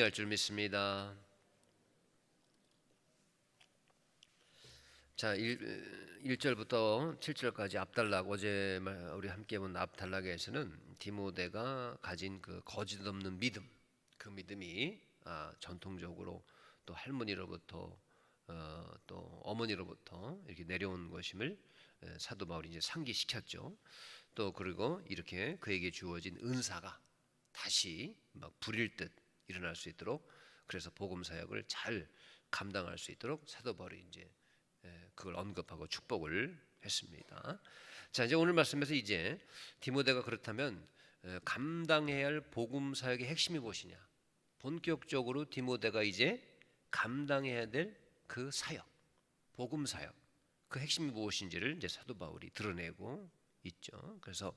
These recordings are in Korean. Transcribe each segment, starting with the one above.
할줄 믿습니다. 자, 1, 1절부터 7절까지 앞달락 어제 말- 우리 함께 본 앞달락에서는 디모데가 가진 그 거짓 없는 믿음, 그 믿음이 아, 전통적으로 또 할머니로부터 어, 또 어머니로부터 이렇게 내려온 것임을 에, 사도 바울이 이제 상기시켰죠. 또 그리고 이렇게 그에게 주어진 은사가 다시 막 불일 듯 일어날 수 있도록 그래서 복음 사역을 잘 감당할 수 있도록 사도 바울이 이제 에, 그걸 언급하고 축복을 했습니다. 자 이제 오늘 말씀에서 이제 디모데가 그렇다면 에, 감당해야 할 복음 사역의 핵심이 무엇이냐? 본격적으로 디모데가 이제 감당해야 될 그 사역, 복음 사역, 그 핵심이 무엇인지를 이제 사도 바울이 드러내고 있죠. 그래서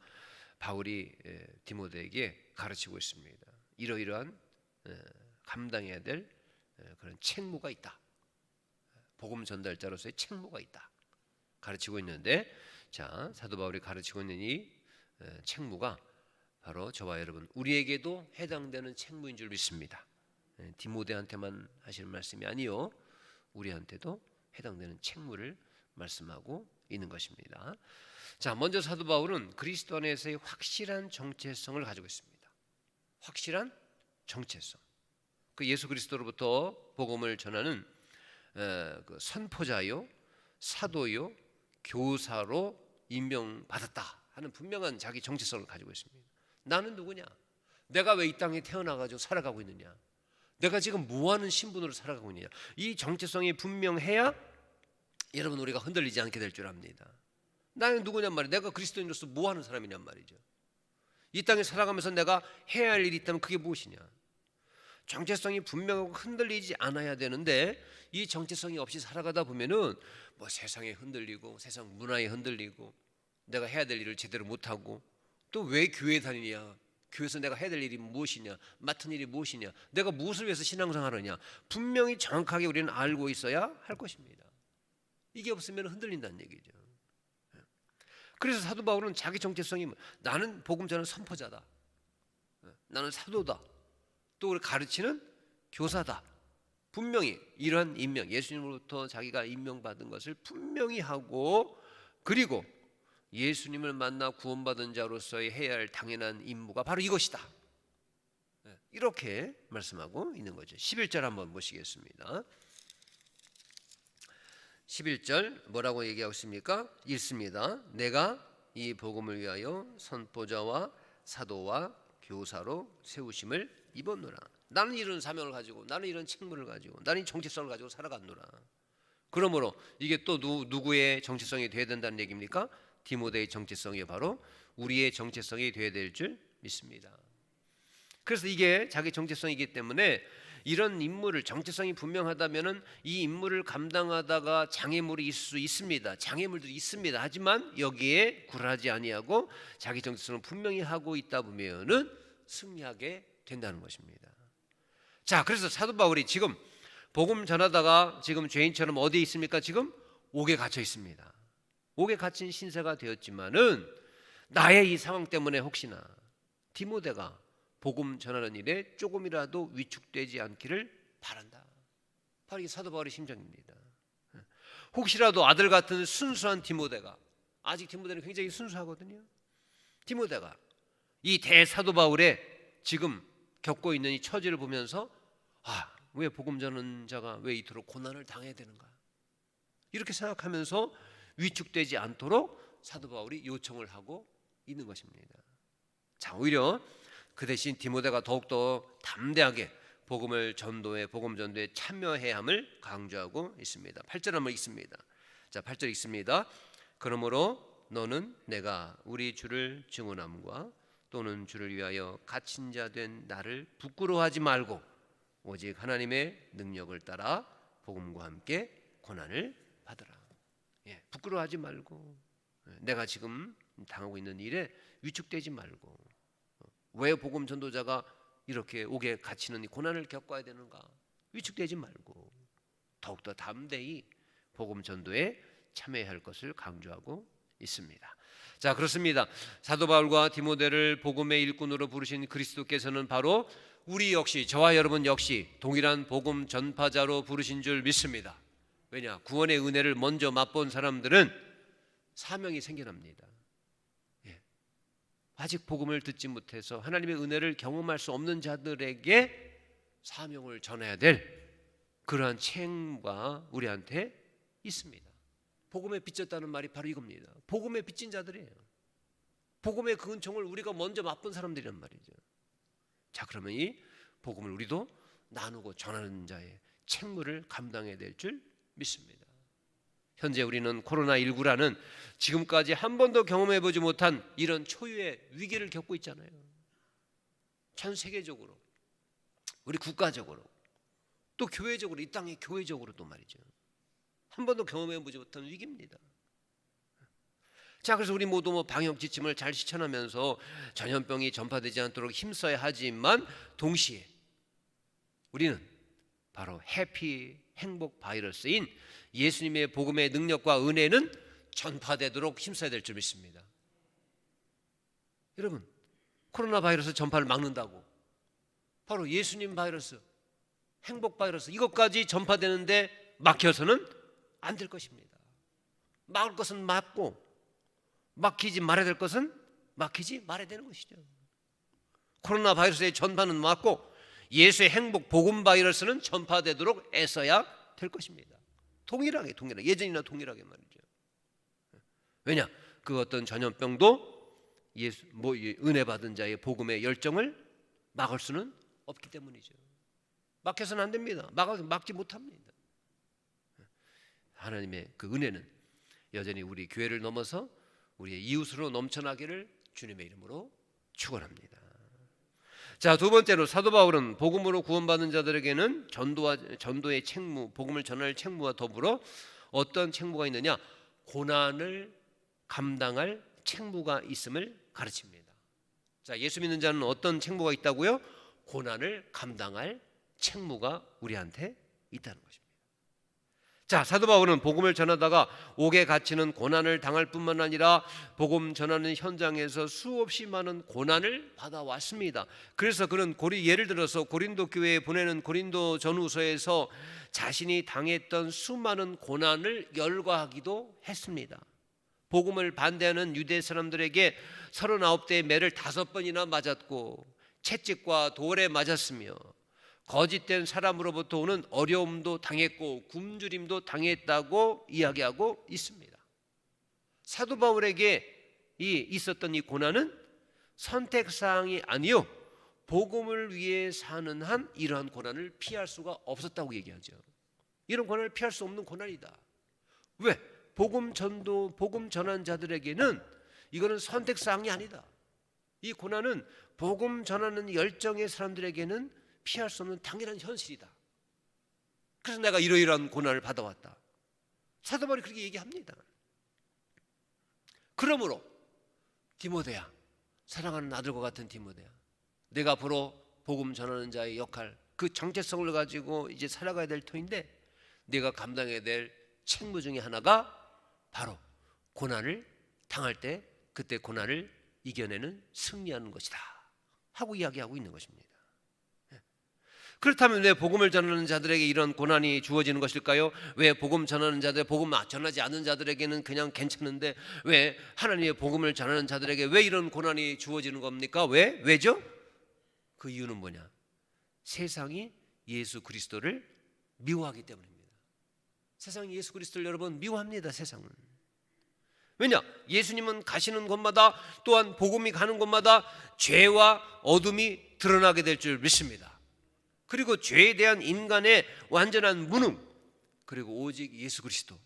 바울이 에, 디모데에게 가르치고 있습니다. 이러이러한 에, 감당해야 될 에, 그런 책무가 있다. 복음 전달자로서의 책무가 있다. 가르치고 있는데 자 사도 바울이 가르치고 있는 이 에, 책무가 바로 저와 여러분 우리에게도 해당되는 책무인 줄 믿습니다. 에, 디모데한테만 하시는 말씀이 아니요 우리한테도 해당되는 책무를 말씀하고 있는 것입니다. 자 먼저 사도 바울은 그리스도 안에서의 확실한 정체성을 가지고 있습니다. 확실한 정체성. 그 예수 그리스도로부터 복음을 전하는 에, 그 선포자요, 사도요, 교사로 임명받았다 하는 분명한 자기 정체성을 가지고 있습니다. 나는 누구냐? 내가 왜 이 땅에 태어나가지고 살아가고 있느냐? 내가 지금 무하는 신분으로 살아가고 있느냐? 이 정체성이 분명해야 여러분 우리가 흔들리지 않게 될 줄 압니다. 나는 누구냔 말이야. 내가 그리스도인으로서 뭐 하는 사람이냔 말이죠. 이 땅에 살아가면서 내가 해야 할 일이 있다면 그게 무엇이냐? 정체성이 분명하고 흔들리지 않아야 되는데 이 정체성이 없이 살아가다 보면은 뭐 세상에 흔들리고 세상 문화에 흔들리고 내가 해야 될 일을 제대로 못 하고 또 왜 교회 다니냐? 교회에서 내가 해야 될 일이 무엇이냐? 맡은 일이 무엇이냐? 내가 무엇을 위해서 신앙생활하느냐? 분명히 정확하게 우리는 알고 있어야 할 것입니다. 이게 없으면 흔들린다는 얘기죠. 그래서 사도 바울은 자기 정체성이 뭐, 나는 복음 전는 선포자다. 나는 사도다. 또 우리 가르치는 교사다. 분명히 이러한 임명, 예수님으로부터 자기가 임명받은 것을 분명히 하고 그리고 예수님을 만나 구원받은 자로서의 해야 할 당연한 임무가 바로 이것이다. 네, 이렇게 말씀하고 있는 거죠. 11절 한번 보시겠습니다. 11절 뭐라고 얘기하고 있습니까? 읽습니다. 내가 이 복음을 위하여 선포자와 사도와 교사로 세우심을 입었노라. 나는 이런 사명을 가지고 나는 이런 책무를 가지고 나는 이 정체성을 가지고 살아갔노라. 그러므로 이게 또 누, 누구의 정체성이 돼야 된다는 얘기입니까? 디모데의 정체성이 바로 우리의 정체성이 돼야 될 줄 믿습니다. 그래서 이게 자기 정체성이기 때문에 이런 인물을 정체성이 분명하다면은 이 인물을 감당하다가 장애물이 있을 수 있습니다. 장애물들이 있습니다. 하지만 여기에 굴하지 아니하고 자기 정체성을 분명히 하고 있다 보면은 승리하게 된다는 것입니다. 자, 그래서 사도 바울이 지금 복음 전하다가 지금 죄인처럼 어디에 있습니까? 지금 옥에 갇혀 있습니다. 옥에 갇힌 신세가 되었지만은 나의 이 상황 때문에 혹시나 디모데가 복음 전하는 일에 조금이라도 위축되지 않기를 바란다. 바로 이게 사도 바울의 심정입니다. 혹시라도 아들 같은 순수한 디모데가 아직 디모데는 굉장히 순수하거든요. 디모데가 이 대사도 바울의 지금 겪고 있는 이 처지를 보면서 아, 왜 복음 전하는 자가 왜 이토록 고난을 당해야 되는가? 이렇게 생각하면서 위축되지 않도록 사도 바울이 요청을 하고 있는 것입니다. 자, 오히려 그 대신 디모데가 더욱더 담대하게 복음을 전도에 복음 전도에 참여해야 함을 강조하고 있습니다. 8절 한번 읽습니다. 자, 8절 읽습니다. 그러므로 너는 내가 우리 주를 증언함과 또는 주를 위하여 갇힌 자 된 나를 부끄러워하지 말고 오직 하나님의 능력을 따라 복음과 함께 고난을 받으라. 예, 부끄러워하지 말고 예, 내가 지금 당하고 있는 일에 위축되지 말고 왜 복음 전도자가 이렇게 옥에 갇히는 이 고난을 겪어야 되는가? 위축되지 말고 더욱더 담대히 복음 전도에 참여해야 할 것을 강조하고 있습니다. 자, 그렇습니다. 사도 바울과 디모데를 복음의 일꾼으로 부르신 그리스도께서는 바로 우리 역시 저와 여러분 역시 동일한 복음 전파자로 부르신 줄 믿습니다. 왜냐? 구원의 은혜를 먼저 맛본 사람들은 사명이 생겨납니다. 예. 아직 복음을 듣지 못해서 하나님의 은혜를 경험할 수 없는 자들에게 사명을 전해야 될 그러한 책무가 우리한테 있습니다. 복음에 빚졌다는 말이 바로 이겁니다. 복음에 빚진 자들이에요. 복음의 그 은총을 우리가 먼저 맛본 사람들이란 말이죠. 자, 그러면 이 복음을 우리도 나누고 전하는 자의 책무를 감당해야 될 줄 믿습니다. 현재 우리는 코로나19라는 지금까지 한 번도 경험해 보지 못한 이런 초유의 위기를 겪고 있잖아요. 전 세계적으로 우리 국가적으로 또 교회적으로 이 땅의 교회적으로도 말이죠. 한 번도 경험해 보지 못한 위기입니다. 자, 그래서 우리 모두 뭐 방역 지침을 잘 실천하면서 전염병이 전파되지 않도록 힘써야 하지만 동시에 우리는 바로 해피 행복 바이러스인 예수님의 복음의 능력과 은혜는 전파되도록 힘써야 될 줄 믿습니다. 여러분, 코로나 바이러스 전파를 막는다고 바로 예수님 바이러스, 행복 바이러스 이것까지 전파되는데 막혀서는 안 될 것입니다. 막을 것은 막고 막히지 말아야 될 것은 막히지 말아야 되는 것이죠. 코로나 바이러스의 전파는 막고 예수의 행복 복음 바이러스는 전파되도록 애써야 될 것입니다. 동일하게 동일하게 예전이나 동일하게 말이죠. 왜냐 그 어떤 전염병도 예수 뭐 은혜 받은 자의 복음의 열정을 막을 수는 없기 때문이죠. 막혀서는 안 됩니다. 막 막지 못합니다. 하나님의 그 은혜는 여전히 우리 교회를 넘어서 우리의 이웃으로 넘쳐나기를 주님의 이름으로 축원합니다. 자, 두 번째로 사도 바울은 복음으로 구원받은 자들에게는 전도와 전도의 책무, 복음을 전할 책무와 더불어 어떤 책무가 있느냐? 고난을 감당할 책무가 있음을 가르칩니다. 자, 예수 믿는 자는 어떤 책무가 있다고요? 고난을 감당할 책무가 우리한테 있다는 것입니다. 자, 사도 바울은 복음을 전하다가 옥에 갇히는 고난을 당할 뿐만 아니라 복음 전하는 현장에서 수없이 많은 고난을 받아왔습니다. 그래서 그는 고리 예를 들어서 고린도 교회에 보내는 고린도 전후서에서 자신이 당했던 수많은 고난을 열거하기도 했습니다. 복음을 반대하는 유대 사람들에게 39대의 매를 다섯 번이나 맞았고 채찍과 돌에 맞았으며 거짓된 사람으로부터 오는 어려움도 당했고 굶주림도 당했다고 이야기하고 있습니다. 사도 바울에게 이 있었던 이 고난은 선택 사항이 아니요 복음을 위해 사는 한 이러한 고난을 피할 수가 없었다고 얘기하죠. 이런 고난을 피할 수 없는 고난이다. 왜? 복음 전도 복음 전한 자들에게는 이거는 선택 사항이 아니다. 이 고난은 복음 전하는 열정의 사람들에게는 피할 수 없는 당연한 현실이다. 그래서 내가 이러이러한 고난을 받아왔다. 사도 바울이 그렇게 얘기합니다. 그러므로 디모데야, 사랑하는 아들과 같은 디모데야, 내가 앞으로 복음 전하는 자의 역할, 그 정체성을 가지고 이제 살아가야 될 터인데, 내가 감당해야 될 책무 중에 하나가 바로 고난을 당할 때 그때 고난을 이겨내는 승리하는 것이다. 하고 이야기하고 있는 것입니다. 그렇다면 왜 복음을 전하는 자들에게 이런 고난이 주어지는 것일까요? 왜 복음 전하는 자들, 복음 전하지 않는 자들에게는 그냥 괜찮은데 왜 하나님의 복음을 전하는 자들에게 왜 이런 고난이 주어지는 겁니까? 왜? 왜죠? 그 이유는 뭐냐? 세상이 예수 그리스도를 미워하기 때문입니다. 세상이 예수 그리스도를 여러분 미워합니다. 세상은. 왜냐? 예수님은 가시는 곳마다 또한 복음이 가는 곳마다 죄와 어둠이 드러나게 될 줄 믿습니다. 그리고 죄에 대한 인간의 완전한 무능 그리고 오직 예수 그리스도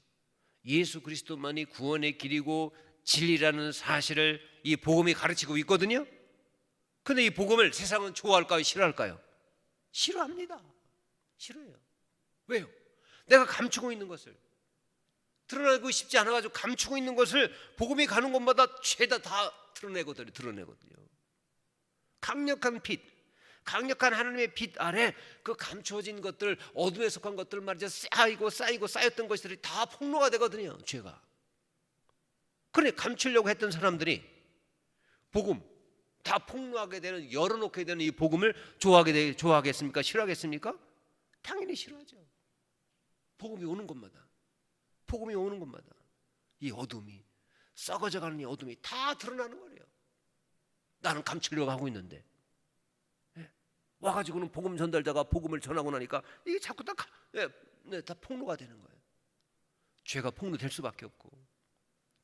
예수 그리스도만이 구원의 길이고 진리라는 사실을 이 복음이 가르치고 있거든요. 근데 이 복음을 세상은 좋아할까요? 싫어할까요? 싫어합니다. 싫어요. 왜요? 내가 감추고 있는 것을 드러내고 싶지 않아 가지고 감추고 있는 것을 복음이 가는 곳마다 죄다 다 드러내거든요. 드러내거든요. 강력한 빛, 강력한 하나님의 빛 아래 그 감추어진 것들 어둠에 속한 것들 말이죠 쌓이고 쌓이고 쌓였던 것들이 다 폭로가 되거든요 죄가 그래 감추려고 했던 사람들이 복음 다 폭로하게 되는 열어놓게 되는 이 복음을 좋아하게 되, 좋아하겠습니까? 싫어하겠습니까? 당연히 싫어하죠. 복음이 오는 곳마다 복음이 오는 곳마다 이 어둠이 썩어져가는 이 어둠이 다 드러나는 거예요. 나는 감추려고 하고 있는데 예. 와가지고는 복음 전달자가 복음을 전하고 나니까 이게 자꾸 다, 가- 예, 네, 다 폭로가 되는 거예요. 죄가 폭로될 수밖에 없고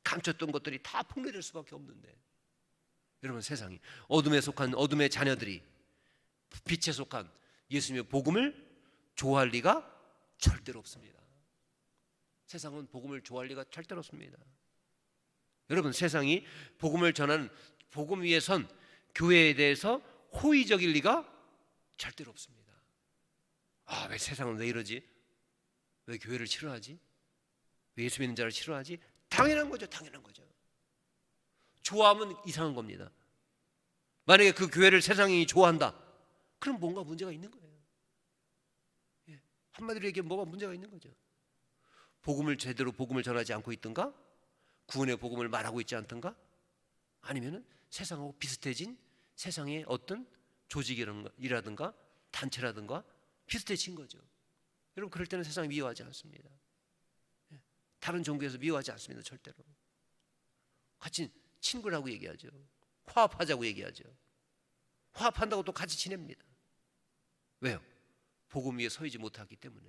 감췄던 것들이 다 폭로될 수밖에 없는데 여러분 세상이 어둠에 속한 어둠의 자녀들이 빛에 속한 예수님의 복음을 좋아할 리가 절대로 없습니다. 세상은 복음을 좋아할 리가 절대로 없습니다. 여러분 세상이 복음을 전하는 복음 위에 선 교회에 대해서 호의적일 리가 절대로 없습니다. 아, 왜 세상은 왜 이러지? 왜 교회를 싫어하지? 왜 예수 믿는 자를 싫어하지? 당연한 거죠. 당연한 거죠. 좋아하면 이상한 겁니다. 만약에 그 교회를 세상이 좋아한다. 그럼 뭔가 문제가 있는 거예요. 예. 한마디로 얘기하면 뭐가 문제가 있는 거죠. 복음을 제대로 복음을 전하지 않고 있든가? 구원의 복음을 말하고 있지 않든가? 아니면은 세상하고 비슷해진 세상의 어떤 조직이라든가 단체라든가 비슷해진 거죠. 여러분 그럴 때는 세상이 미워하지 않습니다. 예. 다른 종교에서 미워하지 않습니다. 절대로. 같이 친구라고 얘기하죠. 화합하자고 얘기하죠. 화합한다고 또 같이 지냅니다. 왜요? 복음 위에 서이지 못하기 때문에.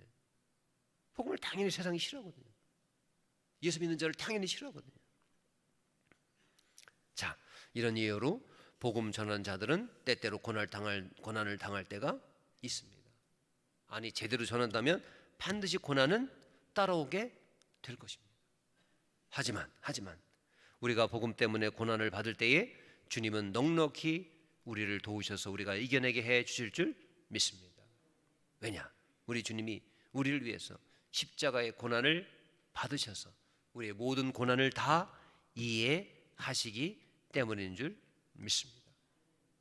복음을 당연히 세상이 싫어하거든요. 예수 믿는 자를 당연히 싫어하거든요. 자, 이런 이유로 복음 전한 자들은 때때로 고난을 당할 고난을 당할 때가 있습니다. 아니 제대로 전한다면 반드시 고난은 따라오게 될 것입니다. 하지만 하지만 우리가 복음 때문에 고난을 받을 때에 주님은 넉넉히 우리를 도우셔서 우리가 이겨내게 해 주실 줄 믿습니다. 왜냐? 우리 주님이 우리를 위해서 십자가의 고난을 받으셔서 우리의 모든 고난을 다 이해하시기 때문인 줄 믿습니다.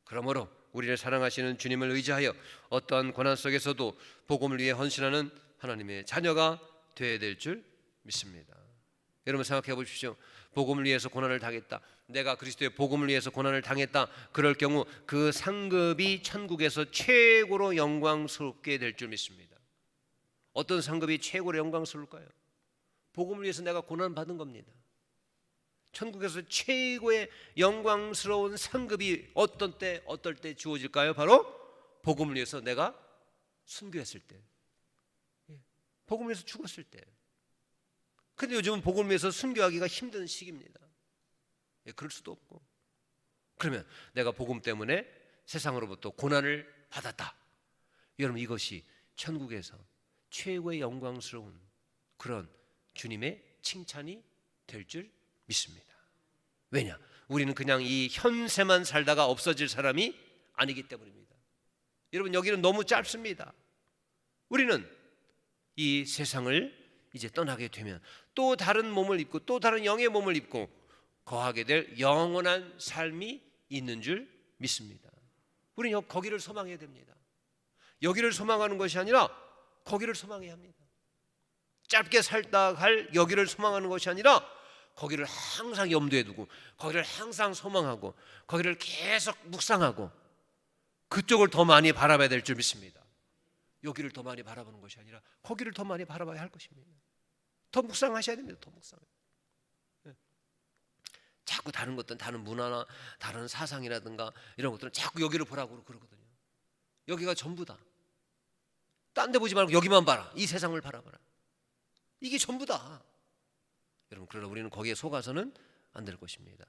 그러므로 우리를 사랑하시는 주님을 의지하여 어떠한 고난 속에서도 복음을 위해 헌신하는 하나님의 자녀가 되어야 될 줄 믿습니다. 여러분 생각해 보십시오. 복음을 위해서 고난을 당했다. 내가 그리스도의 복음을 위해서 고난을 당했다. 그럴 경우 그 상급이 천국에서 최고로 영광스럽게 될 줄 믿습니다. 어떤 상급이 최고로 영광스러울까요? 복음을 위해서 내가 고난 받은 겁니다. 천국에서 최고의 영광스러운 상급이 어떤 때 어떨 때 주어질까요? 바로 복음을 위해서 내가 순교했을 때. 예. 복음을 위해서 죽었을 때. 근데 요즘은 복음을 위해서 순교하기가 힘든 시기입니다. 예, 그럴 수도 없고. 그러면 내가 복음 때문에 세상으로부터 고난을 받았다. 여러분 이것이 천국에서 최고의 영광스러운 그런 주님의 칭찬이 될 줄 믿습니다. 왜냐? 우리는 그냥 이 현세만 살다가 없어질 사람이 아니기 때문입니다. 여러분 여기는 너무 짧습니다. 우리는 이 세상을 이제 떠나게 되면 또 다른 몸을 입고 또 다른 영의 몸을 입고 거하게 될 영원한 삶이 있는 줄 믿습니다. 우리는 거기를 소망해야 됩니다. 여기를 소망하는 것이 아니라 거기를 소망해야 합니다. 짧게 살다 갈 여기를 소망하는 것이 아니라 거기를 항상 염두에 두고 거기를 항상 소망하고 거기를 계속 묵상하고 그쪽을 더 많이 바라봐야 될 줄 믿습니다. 여기를 더 많이 바라보는 것이 아니라 거기를 더 많이 바라봐야 할 것입니다. 더 묵상하셔야 됩니다. 더 묵상. 예. 자꾸 다른 것들, 다른 문화나 다른 사상이라든가 이런 것들은 자꾸 여기를 보라고 그러거든요. 여기가 전부다. 딴 데 보지 말고 여기만 봐라. 이 세상을 바라봐라. 이게 전부다. 여러분 그러나 우리는 거기에 속아서는 안 될 것입니다.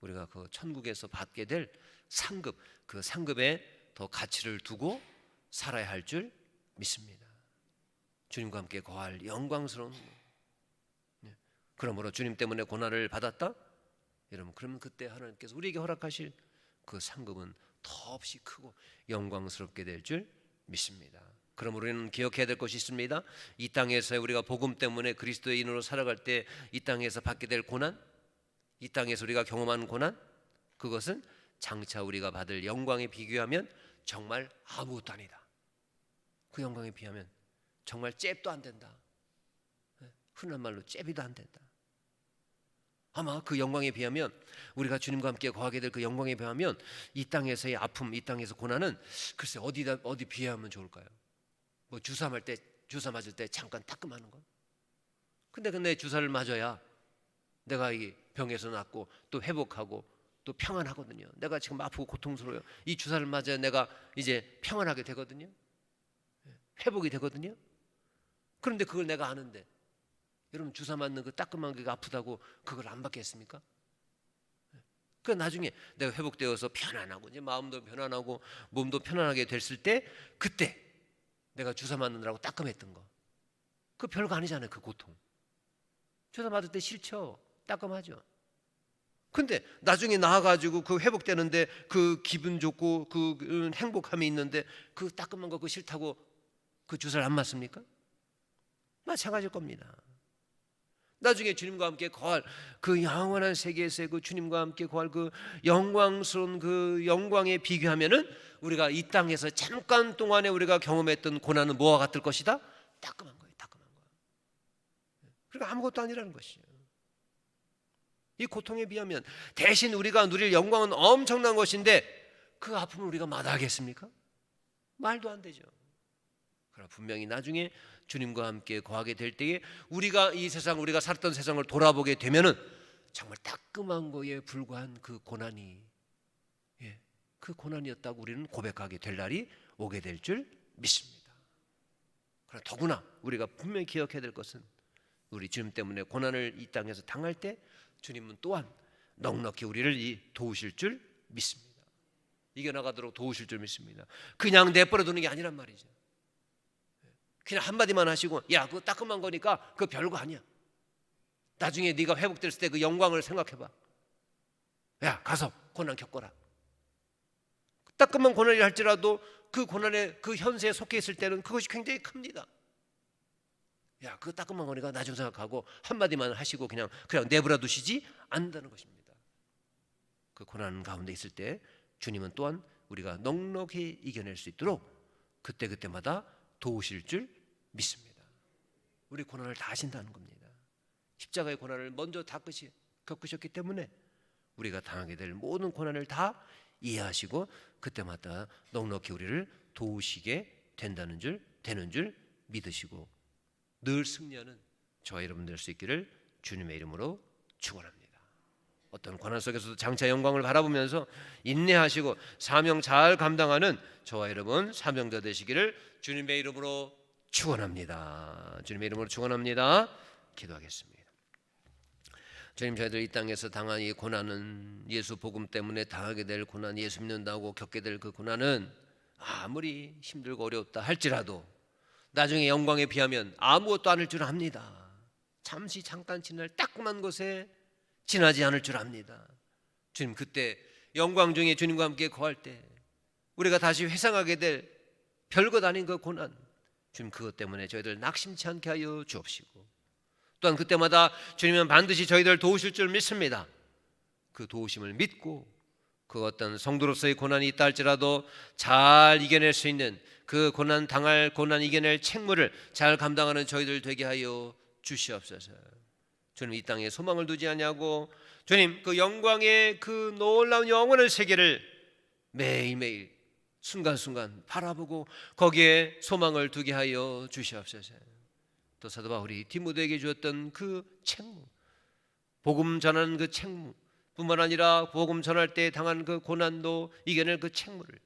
우리가 그 천국에서 받게 될 상급 그 상급에 더 가치를 두고 살아야 할 줄 믿습니다. 주님과 함께 거할 영광스러운 네. 그러므로 주님 때문에 고난을 받았다. 여러분 그러면 그때 하나님께서 우리에게 허락하실 그 상급은 더없이 크고 영광스럽게 될 줄 믿습니다. 그러므로 우리는 기억해야 될 것이 있습니다. 이 땅에서 우리가 복음 때문에 그리스도의 인으로 살아갈 때 이 땅에서 받게 될 고난, 이 땅에서 우리가 경험하는 고난, 그것은 장차 우리가 받을 영광에 비교하면 정말 아무것도 아니다. 그 영광에 비하면 정말 잽도 안 된다. 예, 흔한 말로 잽이도 안 된다. 아마 그 영광에 비하면 우리가 주님과 함께 거하게 될 그 영광에 비하면 이 땅에서의 아픔, 이 땅에서 고난은 글쎄 어디다 어디 비하면 좋을까요? 뭐 주사 맞을 때 주사 맞을 때 잠깐 따끔하는 거. 근데 근데 주사를 맞아야 내가 이 병에서 낫고 또 회복하고 또 평안하거든요. 내가 지금 아프고 고통스러워요. 이 주사를 맞아야 내가 이제 평안하게 되거든요. 회복이 되거든요. 그런데 그걸 내가 아는데 여러분 주사 맞는 그 따끔한 게 아프다고 그걸 안 받겠습니까? 그 나중에 내가 회복되어서 편안하고 이제 마음도 편안하고 몸도 편안하게 됐을 때 그때 내가 주사 맞느라고 따끔했던 거. 그 별거 아니잖아요. 그 고통. 주사 맞을 때 싫죠. 따끔하죠. 근데 나중에 나와가지고 그 회복되는데 그 기분 좋고 그 음, 행복함이 있는데 그 따끔한 거 그 싫다고 그 주사를 안 맞습니까? 마찬가지일 겁니다. 나중에 주님과 함께 거할 그 영원한 세계에서의 그 주님과 함께 거할 그 영광스러운 그 영광에 비교하면은 우리가 이 땅에서 잠깐 동안에 우리가 경험했던 고난은 뭐와 같을 것이다? 따끔한 거예요, 따끔한 거. 그러니까 아무것도 아니라는 것이에요. 이 고통에 비하면 대신 우리가 누릴 영광은 엄청난 것인데 그 아픔을 우리가 마다하겠습니까? 말도 안 되죠. 그러나 분명히 나중에 주님과 함께 거하게 될 때에 우리가 이 세상 우리가 살았던 세상을 돌아보게 되면은 정말 따끔한 거에 불과한 그 고난이 예, 그 고난이었다고 우리는 고백하게 될 날이 오게 될 줄 믿습니다. 그러나 더구나 우리가 분명히 기억해야 될 것은 우리 주님 때문에 고난을 이 땅에서 당할 때 주님은 또한 넉넉히 우리를 이 도우실 줄 믿습니다. 이겨나가도록 도우실 줄 믿습니다. 그냥 내버려 두는 게 아니란 말이죠. 그냥 한마디만 하시고 야 그거 따끔한 거니까 그거 별거 아니야. 나중에 네가 회복됐을 때 그 영광을 생각해봐. 야 가서 고난 겪어라. 따끔한 고난이 할지라도 그 고난의 그 현세에 속해 있을 때는 그것이 굉장히 큽니다. 야, 그 따끔한 거니까 나중 생각하고 한마디만 하시고 그냥 그냥 내버려 두시지 않는다는 것입니다. 그 고난 가운데 있을 때 주님은 또한 우리가 넉넉히 이겨낼 수 있도록 그때 그때마다 도우실 줄 믿습니다. 우리 고난을 다 하신다는 겁니다. 십자가의 고난을 먼저 다 겪으셨기 때문에 우리가 당하게 될 모든 고난을 다 이해하시고 그때마다 넉넉히 우리를 도우시게 된다는 줄 되는 줄 믿으시고 늘 승리하는 저와 여러분 될 수 있기를 주님의 이름으로 축원합니다. 어떤 고난 속에서도 장차 영광을 바라보면서 인내하시고 사명 잘 감당하는 저와 여러분 사명자 되시기를 주님의 이름으로 축원합니다. 주님의 이름으로 축원합니다. 기도하겠습니다. 주님 저희들 이 땅에서 당한 이 고난은 예수 복음 때문에 당하게 될 고난, 예수 믿는다고 겪게 될 그 고난은 아무리 힘들고 어렵다 할지라도 나중에 영광에 비하면 아무것도 아닐 줄 압니다. 잠시 잠깐 지날 따끔한 것에 지나지 않을 줄 압니다. 주님 그때 영광 중에 주님과 함께 거할 때 우리가 다시 회상하게 될 별것 아닌 그 고난 주님 그것 때문에 저희들 낙심치 않게 하여 주옵시고 또한 그때마다 주님은 반드시 저희들 도우실 줄 믿습니다. 그 도우심을 믿고 그 어떤 성도로서의 고난이 있다 할지라도 잘 이겨낼 수 있는 그 고난 당할 고난 이겨낼 책무를 잘 감당하는 저희들 되게 하여 주시옵소서. 주님 이 땅에 소망을 두지 않냐고 주님 그 영광의 그 놀라운 영원한 세계를 매일매일 순간순간 바라보고 거기에 소망을 두게 하여 주시옵소서. 또 사도 바울이 디모데에게 주었던 그 책무 복음 전하는 그 책무 뿐만 아니라 복음 전할 때 당한 그 고난도 이겨낼 그 책무를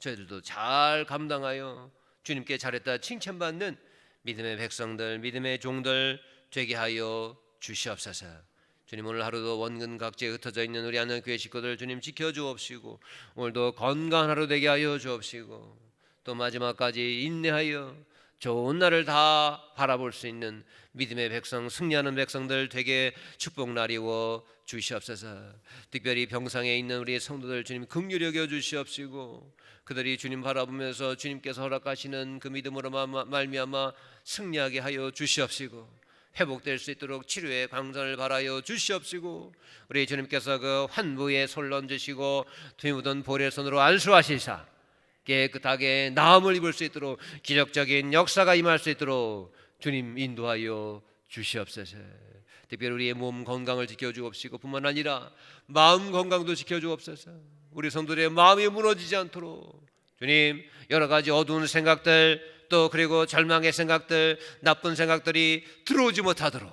저희들도 잘 감당하여 주님께 잘했다 칭찬받는 믿음의 백성들 믿음의 종들 되게 하여 주시옵소서. 주님 오늘 하루도 원근 각지에 흩어져 있는 우리 하늘 교회 식구들 주님 지켜 주옵시고 오늘도 건강한 하루 되게 하여 주옵시고 또 마지막까지 인내하여 좋은 날을 다 바라볼 수 있는 믿음의 백성 승리하는 백성들 되게 축복 나리워 주시옵소서. 특별히 병상에 있는 우리 성도들 주님 긍휼히 여겨 주시옵시고 그들이 주님 바라보면서 주님께서 허락하시는 그 믿음으로 마- 말미암아 승리하게 하여 주시옵시고 회복될 수 있도록 치료의 광선을 바라여 주시옵시고 우리 주님께서 그 환부에 손 얹으시고 뒤묻은 볼의 손으로 안수하시사 깨끗하게 나음을 입을 수 있도록 기적적인 역사가 임할 수 있도록 주님 인도하여 주시옵소서. 특별히 우리의 몸 건강을 지켜주옵시고 뿐만 아니라 마음 건강도 지켜주옵소서. 우리 성도들의 마음이 무너지지 않도록 주님 여러 가지 어두운 생각들 또 그리고 절망의 생각들 나쁜 생각들이 들어오지 못하도록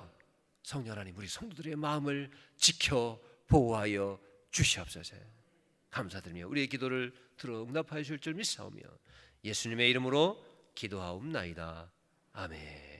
성령 하나님 우리 성도들의 마음을 지켜 보호하여 주시옵소서. 감사드리며 우리의 기도를 들어 응답하여 주실 줄 믿사오며 예수님의 이름으로 기도하옵나이다. 아멘.